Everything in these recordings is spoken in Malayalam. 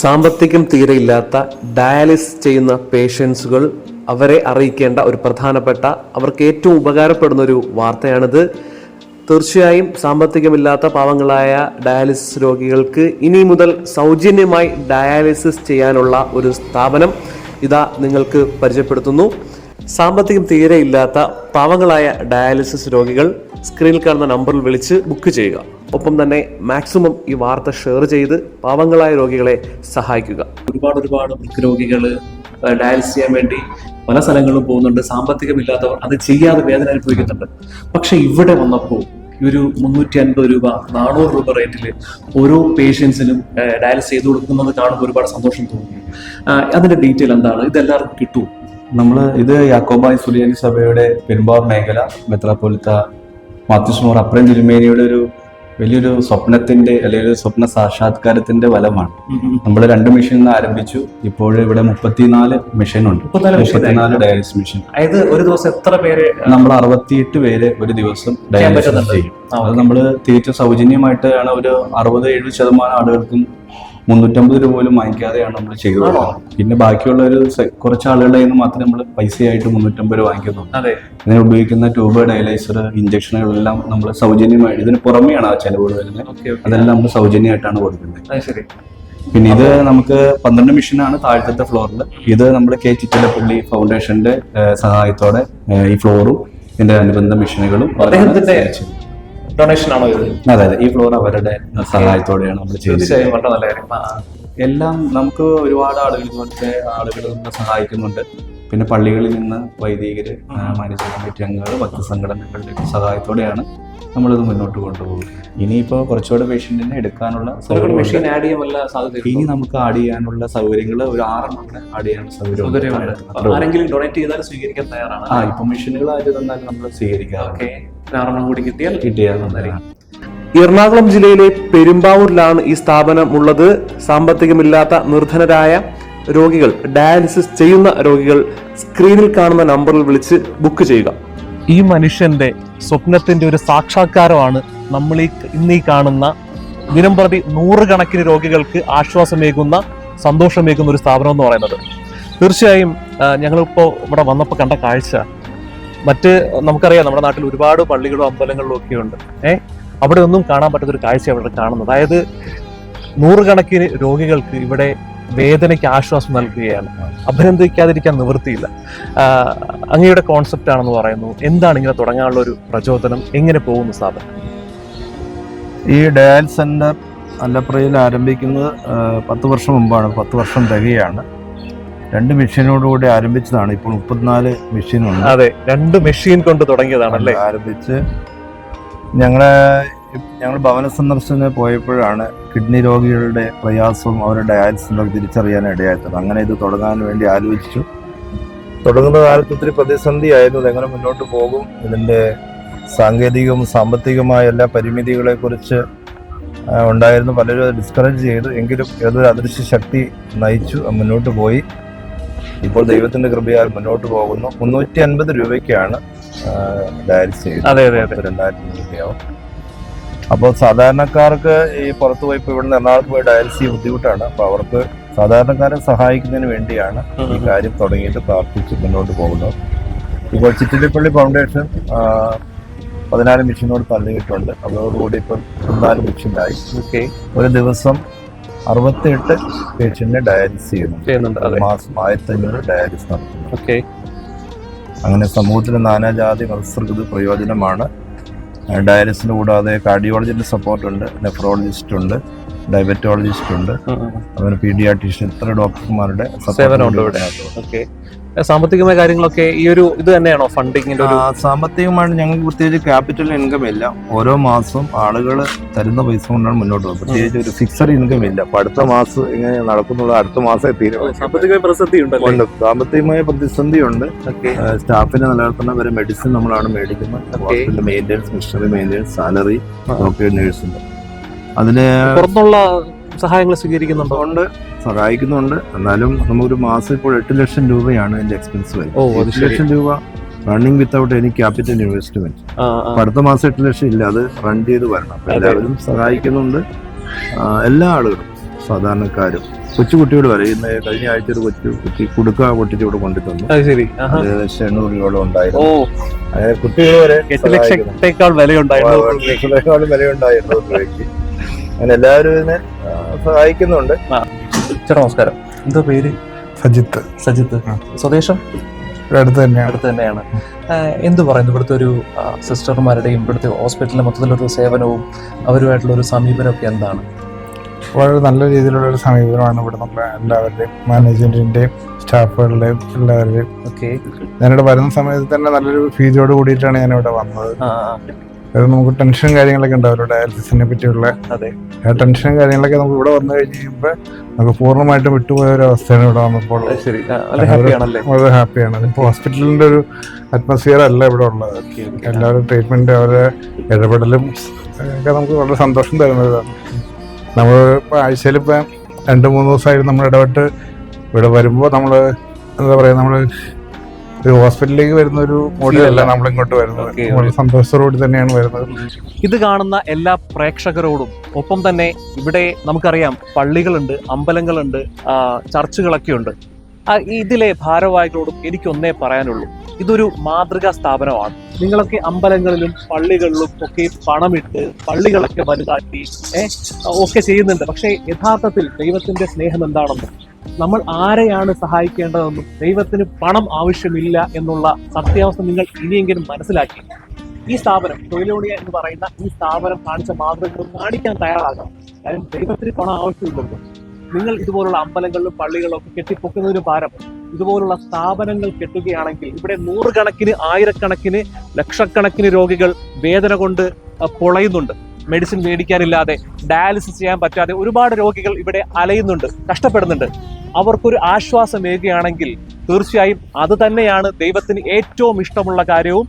സാമ്പത്തികം തീരെയില്ലാത്ത ഡയാലിസിസ് ചെയ്യുന്ന പേഷ്യൻസുകൾ അവരെ അറിയിക്കേണ്ട ഒരു പ്രധാനപ്പെട്ട അവർക്ക് ഏറ്റവും ഉപകാരപ്പെടുന്ന ഒരു വാർത്തയാണിത്. തീർച്ചയായും സാമ്പത്തികമില്ലാത്ത പാവങ്ങളായ ഡയാലിസിസ് രോഗികൾക്ക് ഇനി മുതൽ സൗജന്യമായി ഡയാലിസിസ് ചെയ്യാനുള്ള ഒരു സ്ഥാപനം ഇതാ നിങ്ങൾക്ക് പരിചയപ്പെടുത്തുന്നു. സാമ്പത്തികം തീരെ ഇല്ലാത്ത പാവങ്ങളായ ഡയാലിസിസ് രോഗികൾ സ്ക്രീനിൽ കാണുന്ന നമ്പറിൽ വിളിച്ച് ബുക്ക് ചെയ്യുക. ഒപ്പം തന്നെ മാക്സിമം ഈ വാർത്ത ഷെയർ ചെയ്ത് പാവങ്ങളായ രോഗികളെ സഹായിക്കുക. ഒരുപാട് ഒരുപാട് രോഗികൾ ഡയാലിസിസ് ചെയ്യാൻ വേണ്ടി പല സ്ഥലങ്ങളിലും പോകുന്നുണ്ട്. സാമ്പത്തികമില്ലാത്തവർ അത് ചെയ്യാതെ വേദന അനുഭവിക്കുന്നുണ്ട്. പക്ഷെ ഇവിടെ വന്നപ്പോൾ ഈ ഒരു മുന്നൂറ്റി അൻപത് രൂപ നാനൂറ് രൂപ റേറ്റിൽ ഓരോ പേഷ്യൻസിനും ഡയാലിസ് ചെയ്ത് കൊടുക്കുന്നത് കാണുമ്പോൾ ഒരുപാട് സന്തോഷം തോന്നുന്നു. അതിന്റെ ഡീറ്റെയിൽ എന്താണ്? ഇതെല്ലാവർക്കും കിട്ടുമോ കിട്ടും. നമ്മൾ ഇത് യാക്കോബായ് സുലിയാനി സഭയുടെ പെരുമ്പാവൂർ മേഖല മെത്രാപ്പൊലിത്ത മാത്യുസ്മോർ മോർ അപ്രൻ തിരുമേനിയുടെ ഒരു വലിയൊരു സ്വപ്നത്തിന്റെ അല്ലെങ്കിൽ ഒരു സ്വപ്ന സാക്ഷാത്കാരത്തിന്റെ ഫലമാണ് നമ്മൾ രണ്ട് മെഷീൻ ആരംഭിച്ചു. ഇപ്പോൾ ഇവിടെ മുപ്പത്തിനാല് മിഷൻ ഉണ്ട് 34 machine ആയി. മുപ്പത്തിനാല് ഡയാലിസിസ് മെഷീൻ. അതായത് ഒരു ദിവസം എത്ര പേര് നമ്മൾ അറുപത്തിയെട്ട് പേര് ഒരു ദിവസം ഡയാലിസിസ്. ചെയ്യും. അത് നമ്മൾ തികച്ചും സൗജന്യമായിട്ടാണ് ഒരു അറുപത് എഴുപത് ശതമാനം ആളുകൾക്കും മുന്നൂറ്റമ്പത് രൂപ പോലും വാങ്ങിക്കാതെയാണ് നമ്മൾ ചെയ്യുന്നത് പിന്നെ ബാക്കിയുള്ള ഒരു കുറച്ച് ആളുകളുടെ കയ്യിൽ നിന്ന് മാത്രമേ നമ്മൾ പൈസയായിട്ട് മുന്നൂറ്റമ്പത് രൂപ വാങ്ങിക്കുന്നുള്ളൂ. അതെ. ഇതിന് ഉപയോഗിക്കുന്ന ട്യൂബ് ഡയലൈസർ ഇഞ്ചക്ഷനുകളെല്ലാം നമ്മൾ സൗജന്യമായി ഇതിന് പുറമെയാണ് ആ ചെലവുകൾ വരുന്നത്. അതെല്ലാം നമ്മൾ സൗജന്യമായിട്ടാണ് കൊടുക്കുന്നത്. പിന്നെ ഇത് നമുക്ക് പന്ത്രണ്ട് മെഷീനാണ് താഴത്തെ ഫ്ലോറിൽ. ഇത് നമ്മൾ കെ ചിറ്റലപ്പള്ളി ഫൗണ്ടേഷന്റെ സഹായത്തോടെ ഈ ഫ്ലോറും ഇതിന്റെ അനുബന്ധ മെഷീനുകളും അദ്ദേഹത്തിന്റെ ഡൊണേഷൻ ആണോ ഇത്? അതെ അതെ. ഈ ഫ്ലോർ അവരുടെ സഹായത്തോടെയാണ് നമ്മൾ തീർച്ചയായും വളരെ നല്ല കാര്യം. എല്ലാം നമുക്ക് ഒരുപാട് ആളുകൾ ഇതുപോലത്തെ ആളുകൾ നമ്മളെ സഹായിക്കുന്നുണ്ട്. പിന്നെ പള്ളികളിൽ നിന്ന് വൈദികര് മാനേജ് കമ്മിറ്റി അംഗങ്ങൾ ഭക്തസംഘടനകളുടെ സഹായത്തോടെയാണ് നമ്മളിത് മുന്നോട്ട് കൊണ്ടുപോകും ഇനിയിപ്പോൾ കുറച്ചുകൂടെ പേഷ്യന്റിനെ എടുക്കാനുള്ള മെഷീൻ ആഡ് ചെയ്യാൻ വല്ല സാധ്യത ഇനി നമുക്ക് ആഡ് ചെയ്യാനുള്ള സൗകര്യങ്ങൾ ഒരു ആറെണ്ണം ആഡ് ചെയ്യാനുള്ള സൗകര്യം ആരെങ്കിലും ഡൊണേറ്റ് ചെയ്താൽ സ്വീകരിക്കാൻ തയ്യാറാണ്. ആ ഇപ്പൊ മെഷീനുകൾ ആര് തന്നാലും നമ്മൾ സ്വീകരിക്കാം ഓക്കെ ആറെണ്ണം കൂടി കിട്ടിയാൽ കിട്ടിയാൽ നന്നായിരിക്കും. എറണാകുളം ജില്ലയിലെ പെരുമ്പാവൂരിലാണ് ഈ സ്ഥാപനം ഉള്ളത് സാമ്പത്തികമില്ലാത്ത നിർധനരായ രോഗികൾ ഡയാലിസിസ് ചെയ്യുന്ന രോഗികൾ സ്ക്രീനിൽ കാണുന്ന നമ്പറിൽ വിളിച്ച് ബുക്ക് ചെയ്യുക. ഈ മനുഷ്യന്റെ സ്വപ്നത്തിന്റെ ഒരു സാക്ഷാത്കാരമാണ് നമ്മൾ ഈ ഇന്ന് ഈ കാണുന്ന ദിനം പ്രതി നൂറുകണക്കിന് രോഗികൾക്ക് ആശ്വാസമേകുന്ന സന്തോഷമേകുന്ന ഒരു സ്ഥാപനം എന്ന് പറയുന്നത്. തീർച്ചയായും ഞങ്ങളിപ്പോൾ ഞങ്ങളിപ്പോ ഇവിടെ വന്നപ്പോൾ കണ്ട കാഴ്ച മറ്റ് നമുക്കറിയാം നമ്മുടെ നാട്ടിൽ ഒരുപാട് പള്ളികളും അമ്പലങ്ങളിലും ഒക്കെ ഉണ്ട്. ഏഹ് അവിടെ ഒന്നും കാണാൻ പറ്റാത്തൊരു കാഴ്ച അവിടെ കാണുന്നത്. അതായത് നൂറുകണക്കിന് രോഗികൾക്ക് ഇവിടെ വേദനയ്ക്ക് ആശ്വാസം നൽകുകയാണ്. അഭിനന്ദിക്കാതിരിക്കാൻ നിവൃത്തിയില്ല. അങ്ങയുടെ കോൺസെപ്റ്റ് ആണെന്ന് പറയുന്നു. എന്താണ് ഇങ്ങനെ തുടങ്ങാനുള്ള ഒരു പ്രചോദനം? എങ്ങനെ പോകുന്നു സ്ഥാപനം ഈ ഡയാൽ സെന്റർ അല്ലപ്രയിൽ ആരംഭിക്കുന്നത് പത്ത് വർഷം മുമ്പാണ്. പത്ത് വർഷം തികയാണ്. രണ്ട് മെഷീനോടുകൂടി ആരംഭിച്ചതാണ്. ഇപ്പോൾ മുപ്പത്തിനാല് മെഷീനുണ്ട്. അതെ രണ്ട് മെഷീൻ കൊണ്ട് തുടങ്ങിയതാണല്ലേ ആരംഭിച്ച് ഞങ്ങളെ ഞങ്ങൾ ഭവന സന്ദർശനം പോയപ്പോഴാണ് കിഡ്നി രോഗികളുടെ പ്രയാസവും അവരുടെ ഡയാലിസിസും തിരിച്ചറിയാൻ ഇടയായിട്ടുണ്ട് അങ്ങനെ ഇത് തുടങ്ങാൻ വേണ്ടി ആലോചിച്ചു. തുടങ്ങുന്ന കാലത്ത് ഒത്തിരി പ്രതിസന്ധിയായിരുന്നു ഇതെങ്ങനെ മുന്നോട്ട് പോകും? ഇതിന്റെ സാങ്കേതികവും സാമ്പത്തികമായ എല്ലാ പരിമിതികളെ കുറിച്ച് ഉണ്ടായിരുന്നു. പലരും അത് ഡിസ്കറേജ് ചെയ്തു. എങ്കിലും ഏതൊരു അദൃശ്യ ശക്തി നയിച്ചു മുന്നോട്ട് പോയി. ഇപ്പോൾ ദൈവത്തിന്റെ കൃപയാൽ മുന്നോട്ട് പോകുന്നു. മുന്നൂറ്റി അൻപത് രൂപയ്ക്കാണ് ഡയാലിസ് ചെയ്യുന്നത് രണ്ടായിരത്തി രൂപയാവും. അപ്പോൾ സാധാരണക്കാർക്ക് ഈ പുറത്തു പോയി ഇപ്പോൾ ഇവിടുന്ന് എറണാകുളത്ത് പോയി ഡയാലിസ് ചെയ്യാൻ ബുദ്ധിമുട്ടാണ്. അപ്പോൾ അവർക്ക് സാധാരണക്കാരെ സഹായിക്കുന്നതിന് വേണ്ടിയാണ് ഈ കാര്യം തുടങ്ങിയിട്ട് പ്രാർത്ഥിച്ച് മുന്നോട്ട് പോകുന്നത്. ഇപ്പോൾ ചിറ്റിലിപ്പള്ളി ഫൗണ്ടേഷൻ പതിനാല് മിഷനോട് തള്ളിയിട്ടുണ്ട്. അതോടുകൂടി ഇപ്പം പതിനാല് മിഷനായി. ഒരു ദിവസം അറുപത്തിയെട്ട് പേഷ്യന്റിനെ ഡയാലിസ് ചെയ്യുന്നുണ്ട്. മാസം ആയിരത്തി അഞ്ഞൂറ് ഡയാലിസ് നടത്തുന്നു ഓക്കെ. അങ്ങനെ സമൂഹത്തിന് നാനാജാതി മത്സർക്ക് ഇത് പ്രയോജനമാണ്. ഡയാലിസിന് കൂടാതെ കാർഡിയോളജിന്റെ സപ്പോർട്ട് ഉണ്ട് നെഫ്രോളജിസ്റ്റ് ഉണ്ട്. ഡയബറ്റോളജിസ്റ്റ് ഉണ്ട്. അതുപോലെ പീഡിയാട്രീഷ്യൻ ഇത്ര ഡോക്ടർമാരുടെ സേവനമുണ്ട് ഇവിടെ. ഓക്കെ. സാമ്പത്തികമായ കാര്യങ്ങളൊക്കെ ഈ ഒരു ഇത് തന്നെയാണോ ഫണ്ടിങ്ങിന്റെ സാമ്പത്തികമായിട്ട് ഞങ്ങൾക്ക് പ്രത്യേകിച്ച് ക്യാപിറ്റൽ ഇൻകം ഇല്ല. ഓരോ മാസവും ആളുകൾ തരുന്ന പൈസ കൊണ്ടാണ് മുന്നോട്ട് പോകുന്നത്. പ്രത്യേകിച്ച് ഒരു ഫിക്സഡ് ഇൻകം ഇല്ല. അപ്പൊ അടുത്ത മാസം ഇങ്ങനെ നടക്കുന്നുള്ള അടുത്ത മാസം തീരുമാനിക്കും സാമ്പത്തിക പ്രതിസന്ധി ഉണ്ടല്ലേ? ഉണ്ട്. സാമ്പത്തികമായ പ്രതിസന്ധിയുണ്ട് ഉണ്ട്. സ്റ്റാഫിനെ നിലനിർത്തുന്ന വരെ മെഡിസിൻ നമ്മളാണ് മേടിക്കുന്നത്. Maintenance machinery maintenance salary doctor നേഴ്സുണ്ട് അതിന് പുറത്തുള്ള സഹായങ്ങൾ സ്വീകരിക്കുന്നുണ്ടോ? ഉണ്ട്. സഹായിക്കുന്നുണ്ട്. എന്നാലും നമുക്കൊരു മാസം ഇപ്പോൾ എട്ട് ലക്ഷം രൂപയാണ് എന്റെ എക്സ്പെൻസ് വരുന്നത്. എട്ട് ലക്ഷം രൂപ running without any capital investment അടുത്ത മാസം എട്ട് ലക്ഷം ഇല്ല അത് റൺ ചെയ്ത് വരണം. എല്ലാവരും സഹായിക്കുന്നുണ്ട്. എല്ലാ ആളുകളും സാധാരണക്കാരും. കൊച്ചുകുട്ടിയോട് വരെ ഇന്ന് കഴിഞ്ഞ ആഴ്ച ഒരു കൊച്ചു കുട്ടി കുടുക്ക പൊട്ടിച്ച് ഇവിടെ കൊണ്ടു തന്നു. ഏകദേശം എണ്ണൂറ് രൂപയോളം ഉണ്ടായിരുന്നു അങ്ങനെ കുട്ടികൾ വരെ എട്ട് ലക്ഷത്തേക്കാൾ വിലയുണ്ടായിരുന്നു. എട്ട് വിലയുണ്ടായി വിലയുണ്ടായിരുന്നു. രൂപയ്ക്ക് അങ്ങനെ എല്ലാവരും ഇതിനെ സഹായിക്കുന്നുണ്ട്. ചേട്ടാ നമസ്കാരം. എന്താ പേര്? സജിത്ത്. സജിത്ത്. സ്വദേശം? അടുത്ത് തന്നെയാണ്. അടുത്ത് തന്നെയാണ്. എന്ത് പറയുന്നു? ഇവിടുത്തെ ഒരു സിസ്റ്റർമാരുടെയും ഇവിടുത്തെ ഹോസ്പിറ്റലിലെ മൊത്തത്തിലൊരു സേവനവും അവരുമായിട്ടുള്ള ഒരു സമീപനമൊക്കെ എന്താണ്? വളരെ നല്ല രീതിയിലുള്ള ഒരു സമീപനമാണ് ഇവിടെ നമ്മുടെ എല്ലാവരുടെയും മാനേജ്മെന്റിന്റെയും സ്റ്റാഫുകളുടെയും എല്ലാവരുടെയും. ഓക്കെ ഞാനിവിടെ വരുന്ന സമയത്ത് തന്നെ നല്ലൊരു ഫീജോട് കൂടിയിട്ടാണ് ഞാൻ ഇവിടെ വന്നത് അത് നമുക്ക് ടെൻഷനും കാര്യങ്ങളൊക്കെ ഉണ്ടാവും ഡയാലിസിസിനെ പറ്റിയുള്ള. അതെ. ആ ടെൻഷനും കാര്യങ്ങളൊക്കെ നമുക്ക് ഇവിടെ വന്നു കഴിഞ്ഞ് കഴിയുമ്പോൾ നമുക്ക് പൂർണമായിട്ടും വിട്ടുപോയ ഒരു അവസ്ഥയാണ് ഇവിടെ വന്നപ്പോൾ. വളരെ ഹാപ്പിയാണ് ഇപ്പോൾ ഹോസ്പിറ്റലിന്റെ ഒരു അറ്റ്മോസ്ഫിയർ അല്ല ഇവിടെ ഉള്ളത്. എല്ലാവരും ട്രീറ്റ്മെന്റ് അവരെ ഇടപെടലും ഒക്കെ നമുക്ക് വളരെ സന്തോഷം തരുന്നതാണ്. നമ്മൾ ഇപ്പോൾ ആഴ്ചയിൽ ഇപ്പം രണ്ട് മൂന്ന് ദിവസമായിട്ട് നമ്മൾ ഇടപെട്ട് ഇവിടെ വരുമ്പോൾ നമ്മൾ എന്താ പറയുക നമ്മൾ ഒരു ഹോസ്പിറ്റലിലേക്ക് വരുന്ന ഒരു മോഡിലല്ല നമ്മൾ ഇങ്ങോട്ട് വരുന്നത്. വളരെ സന്തോഷത്തോടുകൂടി തന്നെയാണ് വരുന്നത്. ഇത് കാണുന്ന എല്ലാ പ്രേക്ഷകരോടും ഒപ്പം തന്നെ ഇവിടെ നമുക്കറിയാം പള്ളികളുണ്ട് അമ്പലങ്ങളുണ്ട് ചർച്ചുകളൊക്കെ ഉണ്ട് ഇതിലെ ഭാരവാഹികളോടും എനിക്കൊന്നേ പറയാനുള്ളൂ. ഇതൊരു മാതൃകാ സ്ഥാപനമാണ്. നിങ്ങളൊക്കെ അമ്പലങ്ങളിലും പള്ളികളിലും ഒക്കെ പണമിട്ട് പള്ളികളൊക്കെ വലുതാക്കി ഏഹ് ഒക്കെ ചെയ്യുന്നുണ്ട്. പക്ഷേ യഥാർത്ഥത്തിൽ ദൈവത്തിന്റെ സ്നേഹം എന്താണെന്നും നമ്മൾ ആരെയാണ് സഹായിക്കേണ്ടതെന്നും ദൈവത്തിന് പണം ആവശ്യമില്ല എന്നുള്ള സത്യാവസ്ഥ നിങ്ങൾ ഇനിയെങ്കിലും മനസ്സിലാക്കി. ഈ സ്ഥാപനം തൊഴിലോണിയ എന്ന് പറയുന്ന ഈ സ്ഥാപനം കാണിച്ച മാതൃകകൾ കാണിക്കാൻ തയ്യാറാകണം. കാര്യം ദൈവത്തിന് പണം ആവശ്യമില്ലല്ലോ. നിങ്ങൾ ഇതുപോലുള്ള അമ്പലങ്ങളിലും പള്ളികളിലും ഒക്കെ കെട്ടിപ്പൊക്കുന്നതിന് പകരം ഇതുപോലുള്ള സ്ഥാപനങ്ങൾ കെട്ടുകയാണെങ്കിൽ ഇവിടെ നൂറുകണക്കിന് ആയിരക്കണക്കിന് ലക്ഷക്കണക്കിന് രോഗികൾ വേദന കൊണ്ട് പൊളയുന്നുണ്ട്. മെഡിസിൻ മേടിക്കാനില്ലാതെ ഡയാലിസിസ് ചെയ്യാൻ പറ്റാതെ ഒരുപാട് രോഗികൾ ഇവിടെ അലയുന്നുണ്ട് കഷ്ടപ്പെടുന്നുണ്ട്. അവർക്കൊരു ആശ്വാസമേകുകയാണെങ്കിൽ തീർച്ചയായും അത് തന്നെയാണ് ദൈവത്തിന് ഏറ്റവും ഇഷ്ടമുള്ള കാര്യവും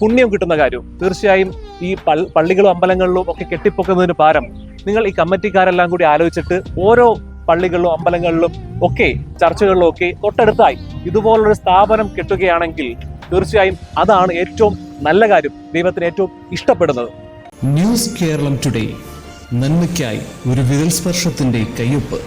പുണ്യം കിട്ടുന്ന കാര്യവും. തീർച്ചയായും ഈ പള്ളികളും അമ്പലങ്ങളിലും ഒക്കെ കെട്ടിപ്പൊക്കുന്നതിന് പാരം നിങ്ങൾ ഈ കമ്മിറ്റിക്കാരെല്ലാം കൂടി ആലോചിച്ചിട്ട് ഓരോ പള്ളികളിലും അമ്പലങ്ങളിലും ഒക്കെ ചർച്ചകളിലും ഒക്കെ തൊട്ടടുത്തായി ഇതുപോലൊരു സ്ഥാപനം കിട്ടുകയാണെങ്കിൽ തീർച്ചയായും അതാണ് ഏറ്റവും നല്ല കാര്യം. ദൈവത്തിന് ഏറ്റവും ഇഷ്ടപ്പെടുന്നത്. News Keralam today. നന്മയ്ക്കായി ഒരു വിരൽ സ്പർശത്തിന്റെ കയ്യൊപ്പ്.